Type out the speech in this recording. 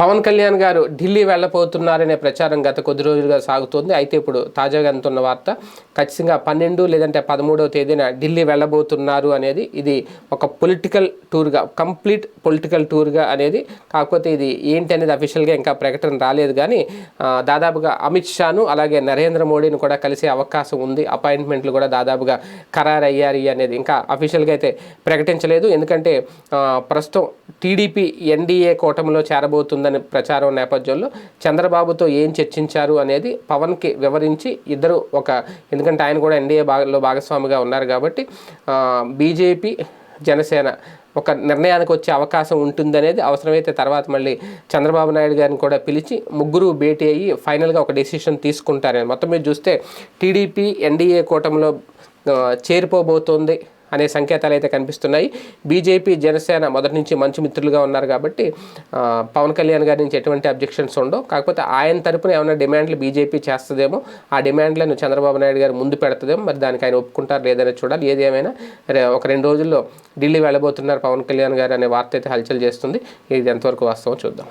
పవన్ కళ్యాణ్ గారు ఢిల్లీ వెళ్ళబోతున్నారనే ప్రచారం గత కొద్ది రోజులుగా సాగుతోంది. అయితే ఇప్పుడు తాజాగా అందుతున్న వార్త ఖచ్చితంగా పన్నెండు లేదంటే పదమూడవ తేదీన ఢిల్లీ వెళ్ళబోతున్నారు అనేది ఇది ఒక పొలిటికల్ టూర్గా కంప్లీట్ పొలిటికల్ టూర్గా అనేది కాకపోతే ఇది ఏంటి అనేది అఫీషియల్గా ఇంకా ప్రకటన రాలేదు. కానీ దాదాపుగా అమిత్ షాను అలాగే నరేంద్ర మోడీని కూడా కలిసే అవకాశం ఉంది. అపాయింట్మెంట్లు కూడా దాదాపుగా ఖరారయ్యారు అనేది ఇంకా అఫీషియల్గా అయితే ప్రకటించలేదు. ఎందుకంటే ప్రస్తుతం టీడీపీ ఎన్డీఏ కూటమిలో చేరబోతుందని ప్రచారం నేపథ్యంలో చంద్రబాబుతో ఏం చర్చించారు అనేది పవన్కి వివరించి ఇద్దరు ఒక ఎందుకంటే ఆయన కూడా ఎన్డీఏ భాగంలో భాగస్వామిగా ఉన్నారు కాబట్టి బీజేపీ జనసేన ఒక నిర్ణయానికి వచ్చే అవకాశం ఉంటుందనేది అవసరమైతే తర్వాత మళ్ళీ చంద్రబాబు నాయుడు గారిని కూడా పిలిచి ముగ్గురు భేటీ అయ్యి ఫైనల్గా ఒక డెసిషన్ తీసుకుంటారని. మొత్తం మీరు చూస్తే టీడీపీ ఎన్డీఏ కూటమిలో చేరిపోబోతోంది. అనే సంకేతాలు అయితే కనిపిస్తున్నాయి. బీజేపీ జనసేన మొదటి నుంచి మంచి మిత్రులుగా ఉన్నారు కాబట్టి పవన్ కళ్యాణ్ గారి నుంచి ఎటువంటి అబ్జెక్షన్స్ ఉండవు. కాకపోతే ఆయన తరపున ఏమైనా డిమాండ్లు బీజేపీ చేస్తుందేమో ఆ డిమాండ్లను చంద్రబాబు నాయుడు గారు ముందు పెడుతుందేమో మరి దానికి ఆయన ఒప్పుకుంటారు లేదనే చూడాలి. ఏదేమైనా ఒక రెండు రోజుల్లో ఢిల్లీ వెళ్ళబోతున్నారు పవన్ కళ్యాణ్ గారు అనే వార్త అయితే హల్చల్ చేస్తుంది. ఇది ఎంతవరకు వాస్తవం చూద్దాం.